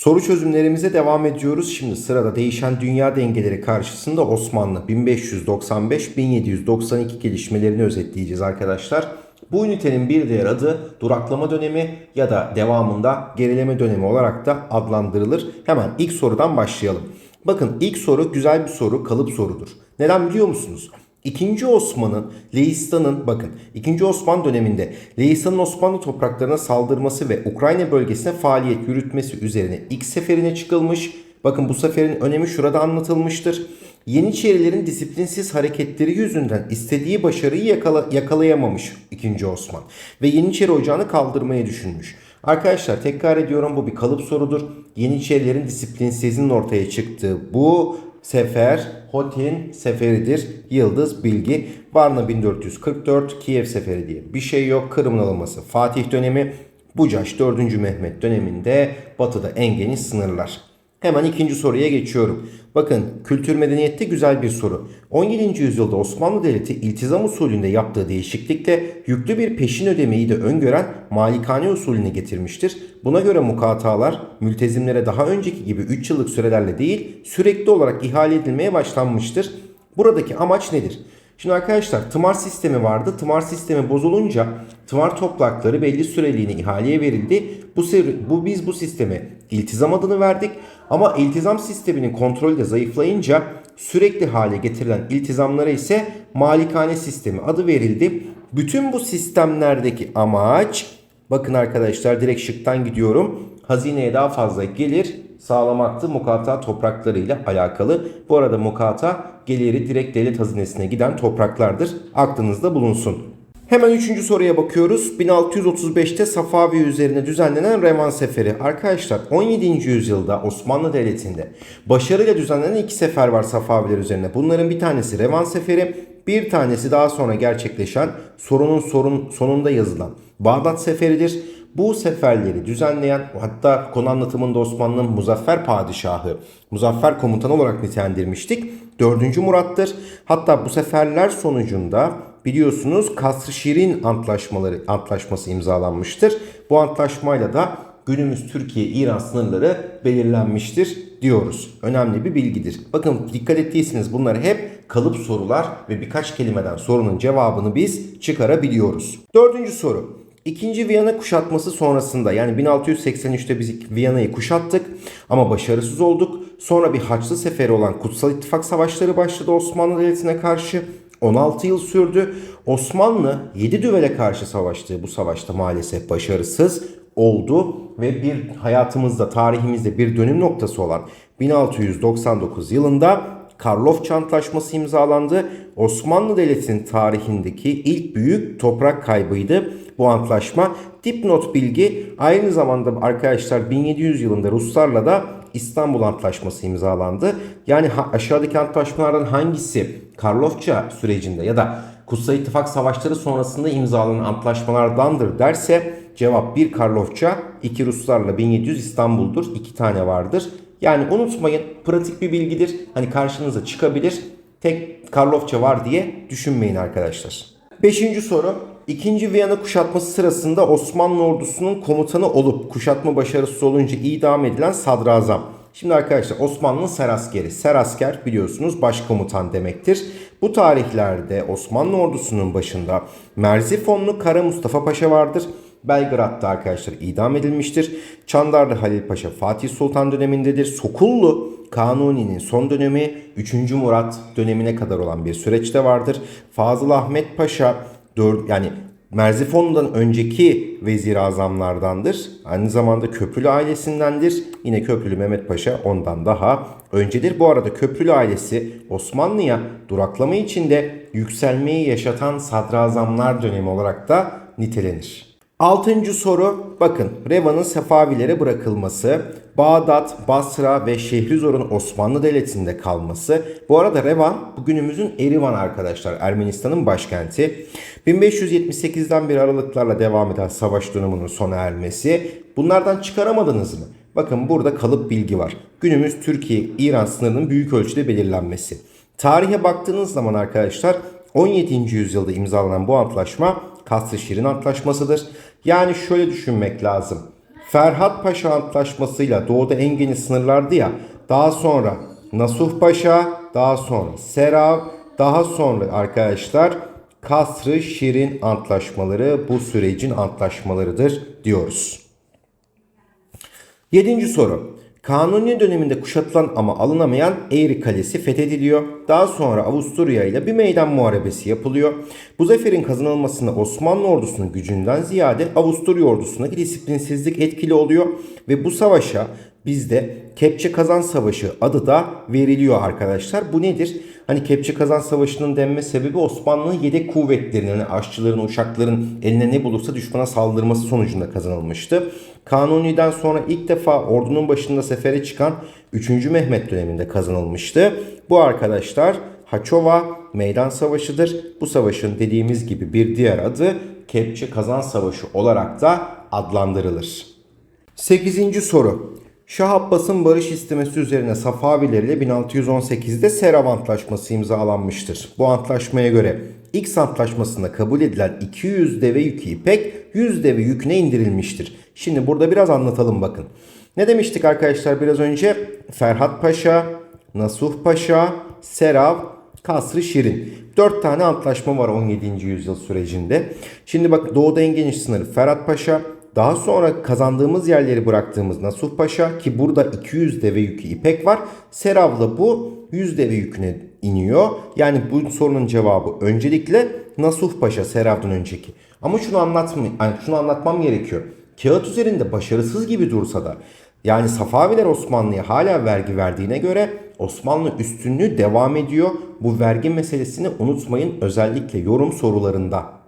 Soru çözümlerimize devam ediyoruz. Şimdi sırada değişen dünya dengeleri karşısında Osmanlı 1595-1792 gelişmelerini özetleyeceğiz arkadaşlar. Bu ünitenin bir diğer adı duraklama dönemi ya da devamında gerileme dönemi olarak da adlandırılır. Hemen ilk sorudan başlayalım. Bakın ilk soru güzel bir soru, kalıp sorudur. Neden biliyor musunuz? İkinci Osman'ın Leistan'ın bakın ikinci Osman döneminde Leistan'ın Osmanlı topraklarına saldırması ve Ukrayna bölgesine faaliyet yürütmesi üzerine ilk seferine çıkılmış. Bakın bu seferin önemi şurada anlatılmıştır. Yeniçerilerin disiplinsiz hareketleri yüzünden istediği başarıyı yakala, yakalayamamış 2. Osman ve Yeniçeri Ocağı'nı kaldırmayı düşünmüş. Arkadaşlar tekrar ediyorum bu bir kalıp sorudur. Yeniçerilerin disiplinsizliğinin ortaya çıktığı bu sefer Hotin seferidir. Yıldız Bilgi. Varna 1444 Kiev seferi diye bir şey yok. Kırım'ın alınması Fatih dönemi. Bucaş 4. Mehmet döneminde batıda en geniş sınırlar. Hemen ikinci soruya geçiyorum. Bakın kültür medeniyette güzel bir soru. 17. yüzyılda Osmanlı Devleti iltizam usulünde yaptığı değişiklikle yüklü bir peşin ödemeyi de öngören malikane usulüne getirmiştir. Buna göre mukatalar mültezimlere daha önceki gibi 3 yıllık sürelerle değil sürekli olarak ihale edilmeye başlanmıştır. Buradaki amaç nedir? Şimdi arkadaşlar tımar sistemi vardı. Tımar sistemi bozulunca tımar toplakları belli süreliğine ihaleye verildi. Bu, bu biz bu sisteme iltizam adını verdik. Ama iltizam sisteminin kontrolü de zayıflayınca sürekli hale getirilen iltizamlara ise malikane sistemi adı verildi. Bütün bu sistemlerdeki amaç bakın arkadaşlar direkt şıktan gidiyorum. Hazineye daha fazla gelir sağlamaktı mukata topraklarıyla alakalı. Bu arada mukata geliri direkt devlet hazinesine giden topraklardır. Aklınızda bulunsun. Hemen üçüncü soruya bakıyoruz. 1635'te Safavi üzerine düzenlenen Revan Seferi. Arkadaşlar 17. yüzyılda Osmanlı Devleti'nde başarıyla düzenlenen iki sefer var Safaviler üzerine. Bunların bir tanesi Revan Seferi, bir tanesi daha sonra gerçekleşen sorunun sorun sonunda yazılan Bağdat Seferidir. Bu seferleri düzenleyen hatta konu anlatımında Osmanlı'nın Muzaffer Padişahı, Muzaffer Komutanı olarak nitelendirmiştik. 4. Murat'tır. Hatta bu seferler sonucunda biliyorsunuz Kasr-ı Şirin antlaşmaları antlaşması imzalanmıştır. Bu antlaşmayla da günümüz Türkiye-İran sınırları belirlenmiştir diyoruz. Önemli bir bilgidir. Bakın dikkat ettiyseniz bunlar hep kalıp sorular ve birkaç kelimeden sorunun cevabını biz çıkarabiliyoruz. Dördüncü soru. İkinci Viyana kuşatması sonrasında yani 1683'te biz Viyana'yı kuşattık ama başarısız olduk. Sonra bir Haçlı Seferi olan Kutsal İttifak Savaşları başladı Osmanlı Devleti'ne karşı. 16 yıl sürdü. Osmanlı 7 düvele karşı savaştığı bu savaşta maalesef başarısız oldu ve bir hayatımızda, tarihimizde bir dönüm noktası olan 1699 yılında Karlofça Antlaşması imzalandı. Osmanlı Devleti'nin tarihindeki ilk büyük toprak kaybıydı bu antlaşma. Dipnot bilgi aynı zamanda arkadaşlar 1700 yılında Ruslarla da İstanbul Antlaşması imzalandı. Yani aşağıdaki antlaşmalardan hangisi Karlofça sürecinde ya da Kutsal İttifak Savaşları sonrasında imzalanan antlaşmalardandır derse cevap 1 Karlofça, 2 Ruslarla 1700 İstanbul'dur. 2 tane vardır. Yani unutmayın pratik bir bilgidir. Hani karşınıza çıkabilir. Tek Karlofça var diye düşünmeyin arkadaşlar. Beşinci soru. İkinci Viyana kuşatması sırasında Osmanlı ordusunun komutanı olup kuşatma başarısız olunca idam edilen sadrazam. Şimdi arkadaşlar Osmanlı'nın seraskeri. Serasker biliyorsunuz başkomutan demektir. Bu tarihlerde Osmanlı ordusunun başında Merzifonlu Kara Mustafa Paşa vardır. Belgrad'da arkadaşlar idam edilmiştir. Çandarlı Halil Paşa Fatih Sultan dönemindedir. Sokullu Kanuni'nin son dönemi 3. Murat dönemine kadar olan bir süreçte vardır. Fazıl Ahmet Paşa 4 yani Merzifon'dan önceki vezir azamlardandır. Aynı zamanda Köprülü ailesindendir. Yine Köprülü Mehmet Paşa ondan daha öncedir. Bu arada Köprülü ailesi Osmanlı'ya duraklama içinde yükselmeyi yaşatan sadrazamlar dönemi olarak da nitelenir. Altıncı soru bakın Reva'nın Sefavilere bırakılması, Bağdat, Basra ve Şehrizor'un Osmanlı Devleti'nde kalması. Bu arada Revan bugünümüzün Erivan arkadaşlar Ermenistan'ın başkenti. 1578'den bir aralıklarla devam eden savaş döneminin sona ermesi. Bunlardan çıkaramadınız mı? Bakın burada kalıp bilgi var. Günümüz Türkiye-İran sınırının büyük ölçüde belirlenmesi. Tarihe baktığınız zaman arkadaşlar 17. yüzyılda imzalanan bu antlaşma Kasr-ı Şirin Antlaşması'dır. Yani şöyle düşünmek lazım. Ferhat Paşa Antlaşması'yla doğuda en geniş sınırlardı ya. Daha sonra Nasuh Paşa, daha sonra Serav, daha sonra arkadaşlar Kasrı Şirin antlaşmaları bu sürecin antlaşmalarıdır diyoruz. Yedinci soru. Kanuni döneminde kuşatılan ama alınamayan Eğri Kalesi fethediliyor. Daha sonra Avusturya ile bir meydan muharebesi yapılıyor. Bu zaferin kazanılmasında Osmanlı ordusunun gücünden ziyade Avusturya ordusundaki disiplinsizlik etkili oluyor. Ve bu savaşa bizde Kepçe Kazan Savaşı adı da veriliyor arkadaşlar. Bu nedir? Hani Kepçe Kazan Savaşı'nın denme sebebi Osmanlı'nın yedek kuvvetlerinin, yani aşçıların, uşakların eline ne bulursa düşmana saldırması sonucunda kazanılmıştı. Kanuni'den sonra ilk defa ordunun başında sefere çıkan 3. Mehmet döneminde kazanılmıştı. Bu arkadaşlar Haçova Meydan Savaşı'dır. Bu savaşın dediğimiz gibi bir diğer adı Kepçe Kazan Savaşı olarak da adlandırılır. 8. soru. Şah Abbas'ın barış istemesi üzerine Safaviler ile 1618'de Serav Antlaşması imzalanmıştır. Bu antlaşmaya göre X antlaşmasında kabul edilen 200 deve yükü ipek 100 deve yüküne indirilmiştir. Şimdi burada biraz anlatalım bakın. Ne demiştik arkadaşlar biraz önce? Ferhat Paşa, Nasuh Paşa, Serav, Kasrı Şirin. 4 tane antlaşma var 17. yüzyıl sürecinde. Şimdi bak doğuda en geniş sınırı Ferhat Paşa, daha sonra kazandığımız yerleri bıraktığımız Nasuh Paşa ki burada 200 deve yükü ipek var. Serav'la bu 100 deve yüküne iniyor. Yani bu sorunun cevabı öncelikle Nasuh Paşa Serav'dan önceki. Ama şunu anlatmam, yani şunu anlatmam gerekiyor. Kağıt üzerinde başarısız gibi dursa da yani Safaviler Osmanlı'ya hala vergi verdiğine göre Osmanlı üstünlüğü devam ediyor. Bu vergi meselesini unutmayın özellikle yorum sorularında.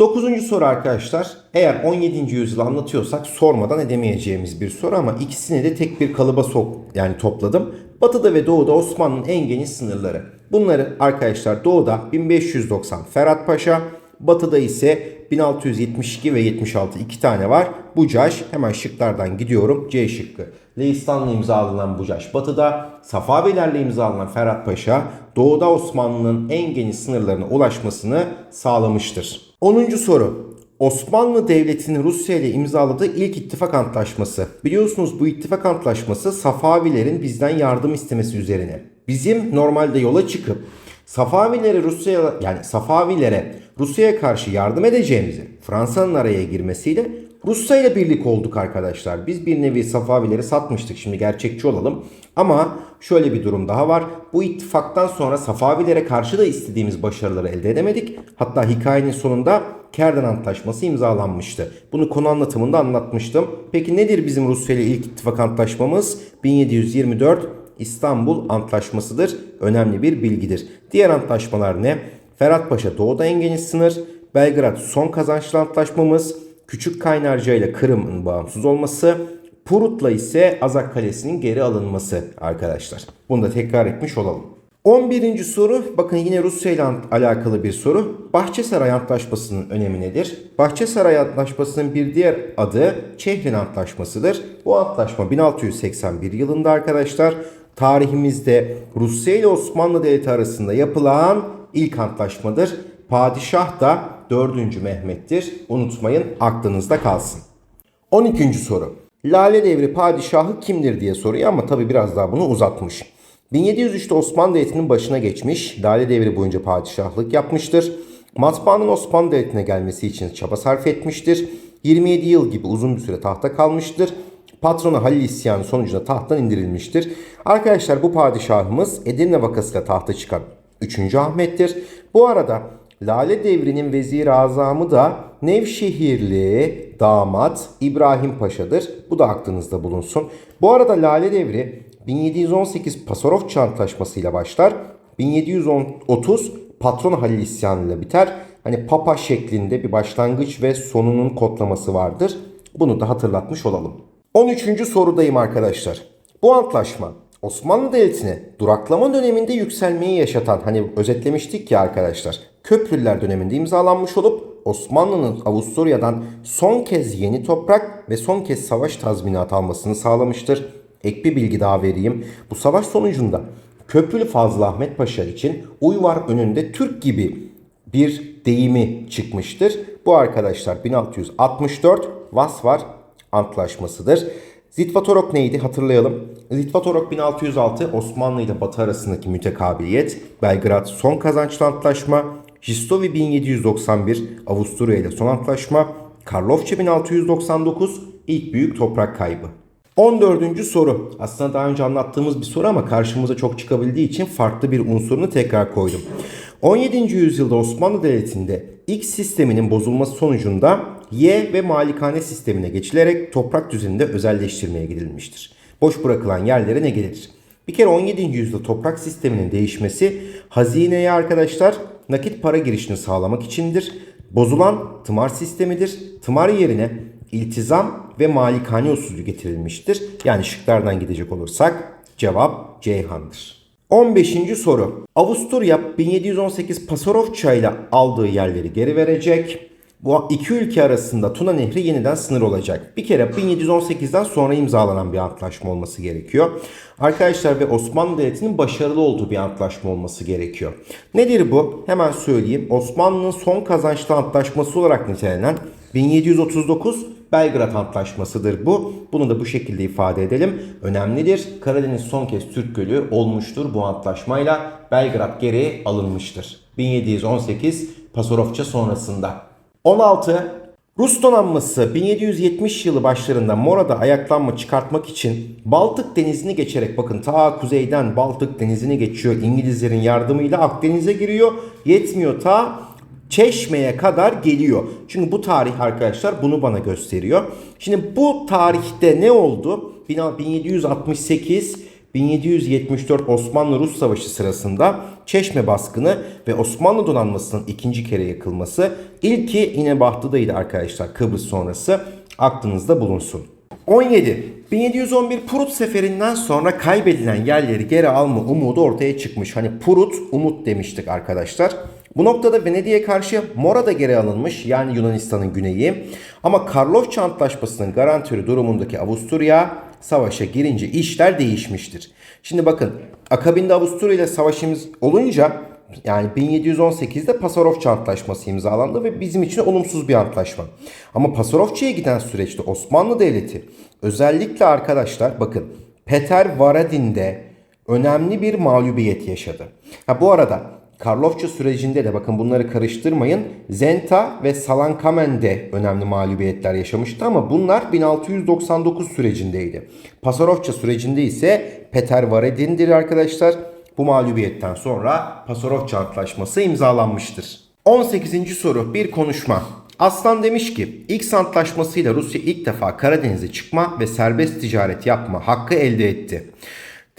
Dokuzuncu soru arkadaşlar. Eğer 17. yüzyılı anlatıyorsak sormadan edemeyeceğimiz bir soru ama ikisini de tek bir kalıba sok yani topladım. Batıda ve doğuda Osmanlı'nın en geniş sınırları. Bunları arkadaşlar doğuda 1590 Ferhat Paşa, batıda ise 1672 ve 76 iki tane var. Bucaş hemen şıklardan gidiyorum. C şıkkı. Leistan'la imzalanan Bucaş batıda, Safavilerle imzalanan Ferhat Paşa doğuda Osmanlı'nın en geniş sınırlarına ulaşmasını sağlamıştır. 10. soru. Osmanlı Devleti'nin Rusya ile imzaladığı ilk ittifak antlaşması. Biliyorsunuz bu ittifak antlaşması Safavilerin bizden yardım istemesi üzerine. Bizim normalde yola çıkıp Safavilere Rusya'ya yani Safavilere Rusya'ya karşı yardım edeceğimizi Fransa'nın araya girmesiyle Rusya ile birlik olduk arkadaşlar. Biz bir nevi Safavileri satmıştık. Şimdi gerçekçi olalım. Ama şöyle bir durum daha var. Bu ittifaktan sonra Safavilere karşı da istediğimiz başarıları elde edemedik. Hatta hikayenin sonunda Kerden Antlaşması imzalanmıştı. Bunu konu anlatımında anlatmıştım. Peki nedir bizim Rusya ile ilk ittifak antlaşmamız? 1724 İstanbul Antlaşması'dır. Önemli bir bilgidir. Diğer antlaşmalar ne? Ferhat Paşa doğuda en geniş sınır. Belgrad son kazançlı antlaşmamız. Küçük Kaynarca ile Kırım'ın bağımsız olması. Purut'la ise Azak Kalesi'nin geri alınması arkadaşlar. Bunu da tekrar etmiş olalım. 11. soru bakın yine Rusya ile alakalı bir soru. Bahçesaray Antlaşması'nın önemi nedir? Bahçesaray Antlaşması'nın bir diğer adı Çehrin Antlaşması'dır. Bu antlaşma 1681 yılında arkadaşlar tarihimizde Rusya ile Osmanlı Devleti arasında yapılan ilk antlaşmadır. Padişah da 4. Mehmet'tir. Unutmayın aklınızda kalsın. 12. soru. Lale Devri padişahı kimdir diye soruyor ama tabi biraz daha bunu uzatmış. 1703'te Osmanlı Devleti'nin başına geçmiş, Lale Devri boyunca padişahlık yapmıştır. Matbaanın Osmanlı Devleti'ne gelmesi için çaba sarf etmiştir. 27 yıl gibi uzun bir süre tahta kalmıştır. Patronu Halil isyanı sonucunda tahttan indirilmiştir. Arkadaşlar bu padişahımız Edirne vakasıyla tahta çıkan 3. Ahmet'tir. Bu arada Lale Devri'nin vezir azamı da Nevşehirli damat İbrahim Paşa'dır. Bu da aklınızda bulunsun. Bu arada Lale Devri 1718 Pasarofça Antlaşması ile başlar. 1730 Patron Halil isyanı ile biter. Hani papa şeklinde bir başlangıç ve sonunun kodlaması vardır. Bunu da hatırlatmış olalım. 13. sorudayım arkadaşlar. Bu antlaşma Osmanlı Devleti'ne duraklama döneminde yükselmeyi yaşatan hani özetlemiştik ya arkadaşlar. Köprüler döneminde imzalanmış olup Osmanlı'nın Avusturya'dan son kez yeni toprak ve son kez savaş tazminatı almasını sağlamıştır. Ek bir bilgi daha vereyim. Bu savaş sonucunda Köprülü Fazıl Ahmet Paşa için Uyvar önünde Türk gibi bir deyimi çıkmıştır. Bu arkadaşlar 1664 Vasvar Antlaşmasıdır. Zitvatorok neydi hatırlayalım. Zitvatorok 1606 Osmanlı ile Batı arasındaki mütekabiliyet. Belgrad son kazançlı antlaşma. Histovi 1791 Avusturya ile son antlaşma. Karlofça 1699 ilk büyük toprak kaybı. 14. soru. Aslında daha önce anlattığımız bir soru ama karşımıza çok çıkabildiği için farklı bir unsurunu tekrar koydum. 17. yüzyılda Osmanlı Devleti'nde X sisteminin bozulması sonucunda Y ve malikane sistemine geçilerek toprak düzeninde özelleştirmeye gidilmiştir. Boş bırakılan yerlere ne gelir? Bir kere 17. yüzyılda toprak sisteminin değişmesi hazineye arkadaşlar nakit para girişini sağlamak içindir. Bozulan tımar sistemidir. Tımar yerine iltizam ve malikane usulü getirilmiştir. Yani şıklardan gidecek olursak cevap Ceyhan'dır. 15. soru. Avusturya 1718 Pasarofça ile aldığı yerleri geri verecek. Bu iki ülke arasında Tuna Nehri yeniden sınır olacak. Bir kere 1718'den sonra imzalanan bir antlaşma olması gerekiyor. Arkadaşlar ve Osmanlı Devleti'nin başarılı olduğu bir antlaşma olması gerekiyor. Nedir bu? Hemen söyleyeyim. Osmanlı'nın son kazançlı antlaşması olarak nitelenen 1739 Belgrad Antlaşması'dır bu. Bunu da bu şekilde ifade edelim. Önemlidir. Karadeniz son kez Türk Gölü olmuştur bu antlaşmayla. Belgrad geri alınmıştır. 1718 Pasarofça sonrasında. 16. Rus donanması 1770 yılı başlarında Mora'da ayaklanma çıkartmak için Baltık denizini geçerek bakın ta kuzeyden Baltık denizini geçiyor İngilizlerin yardımıyla Akdeniz'e giriyor. Yetmiyor ta Çeşme'ye kadar geliyor. Çünkü bu tarih arkadaşlar bunu bana gösteriyor. Şimdi bu tarihte ne oldu? 1768 1774 Osmanlı-Rus Savaşı sırasında Çeşme baskını ve Osmanlı donanmasının ikinci kere yakılması. İlki yine Bahtı'daydı arkadaşlar Kıbrıs sonrası. Aklınızda bulunsun. 17. 1711 Prut seferinden sonra kaybedilen yerleri geri alma umudu ortaya çıkmış. Hani Prut umut demiştik arkadaşlar. Bu noktada Venedik'e karşı Mora da geri alınmış yani Yunanistan'ın güneyi. Ama Karlofça Antlaşması'nın garantörü durumundaki Avusturya savaşa girince işler değişmiştir. Şimdi bakın akabinde Avusturya ile savaşımız olunca yani 1718'de Pasarofça Antlaşması imzalandı ve bizim için olumsuz bir antlaşma. Ama Pasarofça'ya giden süreçte Osmanlı Devleti özellikle arkadaşlar bakın Peter Varadin'de önemli bir mağlubiyet yaşadı. Ha bu arada Karlofça sürecinde de bakın bunları karıştırmayın. Zenta ve Salankamen'de önemli mağlubiyetler yaşamıştı ama bunlar 1699 sürecindeydi. Pasarofça sürecinde ise Peter Varadin'dir arkadaşlar. Bu mağlubiyetten sonra Pasarofça Antlaşması imzalanmıştır. 18. soru bir konuşma. Aslan demiş ki X antlaşmasıyla Rusya ilk defa Karadeniz'e çıkma ve serbest ticaret yapma hakkı elde etti.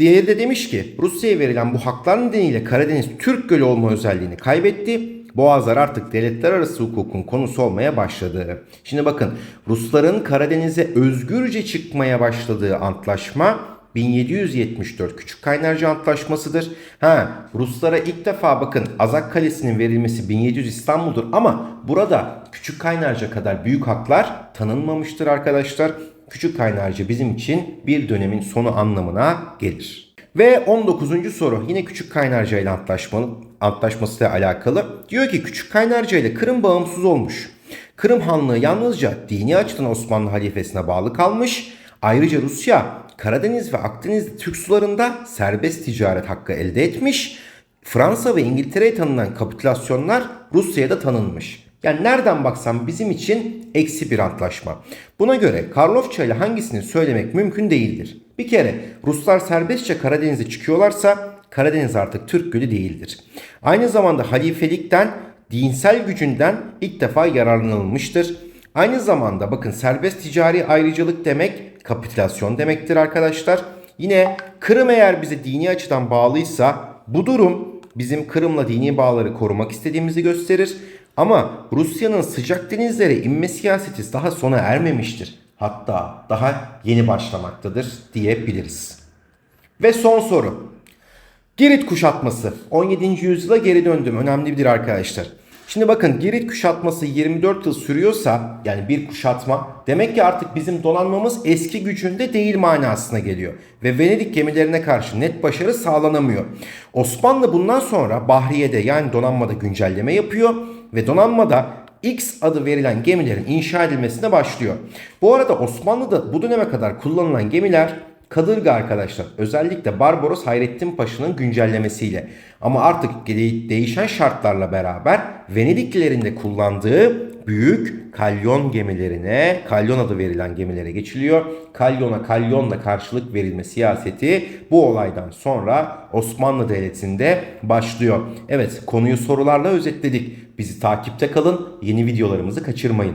Diğeri de demiş ki Rusya'ya verilen bu haklar nedeniyle Karadeniz Türk Gölü olma özelliğini kaybetti. Boğazlar artık devletler arası hukukun konusu olmaya başladı. Şimdi bakın Rusların Karadeniz'e özgürce çıkmaya başladığı antlaşma 1774 Küçük Kaynarca Antlaşması'dır. Ha, Ruslara ilk defa bakın Azak Kalesi'nin verilmesi 1700 İstanbul'dur ama burada Küçük Kaynarca kadar büyük haklar tanınmamıştır arkadaşlar. Küçük Kaynarca bizim için bir dönemin sonu anlamına gelir. Ve 19. soru yine Küçük Kaynarca ile antlaşmalı, antlaşmasıyla alakalı. Diyor ki Küçük Kaynarca ile Kırım bağımsız olmuş. Kırım Hanlığı yalnızca dini açıdan Osmanlı halifesine bağlı kalmış. Ayrıca Rusya Karadeniz ve Akdeniz Türk sularında serbest ticaret hakkı elde etmiş. Fransa ve İngiltere'ye tanınan kapitülasyonlar Rusya'ya da tanınmış. Yani nereden baksam bizim için eksi bir antlaşma. Buna göre Karlofça ile hangisini söylemek mümkün değildir. Bir kere Ruslar serbestçe Karadeniz'e çıkıyorlarsa Karadeniz artık Türk Gölü değildir. Aynı zamanda halifelikten, dinsel gücünden ilk defa yararlanılmıştır. Aynı zamanda bakın serbest ticari ayrıcalık demek kapitülasyon demektir arkadaşlar. Yine Kırım eğer bize dini açıdan bağlıysa bu durum bizim Kırım'la dini bağları korumak istediğimizi gösterir. Ama Rusya'nın sıcak denizlere inme siyaseti daha sona ermemiştir. Hatta daha yeni başlamaktadır diyebiliriz. Ve son soru. Girit kuşatması. 17. yüzyıla geri döndüm. Önemlidir arkadaşlar. Şimdi bakın Girit kuşatması 24 yıl sürüyorsa yani bir kuşatma demek ki artık bizim donanmamız eski gücünde değil manasına geliyor. Ve Venedik gemilerine karşı net başarı sağlanamıyor. Osmanlı bundan sonra Bahriye'de yani donanmada güncelleme yapıyor ve donanmada X adı verilen gemilerin inşa edilmesine başlıyor. Bu arada Osmanlı'da bu döneme kadar kullanılan gemiler Kadırga arkadaşlar. Özellikle Barbaros Hayrettin Paşa'nın güncellemesiyle. Ama artık de- değişen şartlarla beraber Venediklilerin de kullandığı büyük kalyon gemilerine, kalyon adı verilen gemilere geçiliyor. Kalyona kalyonla karşılık verilme siyaseti bu olaydan sonra Osmanlı Devleti'nde başlıyor. Evet konuyu sorularla özetledik. Bizi takipte kalın, yeni videolarımızı kaçırmayın.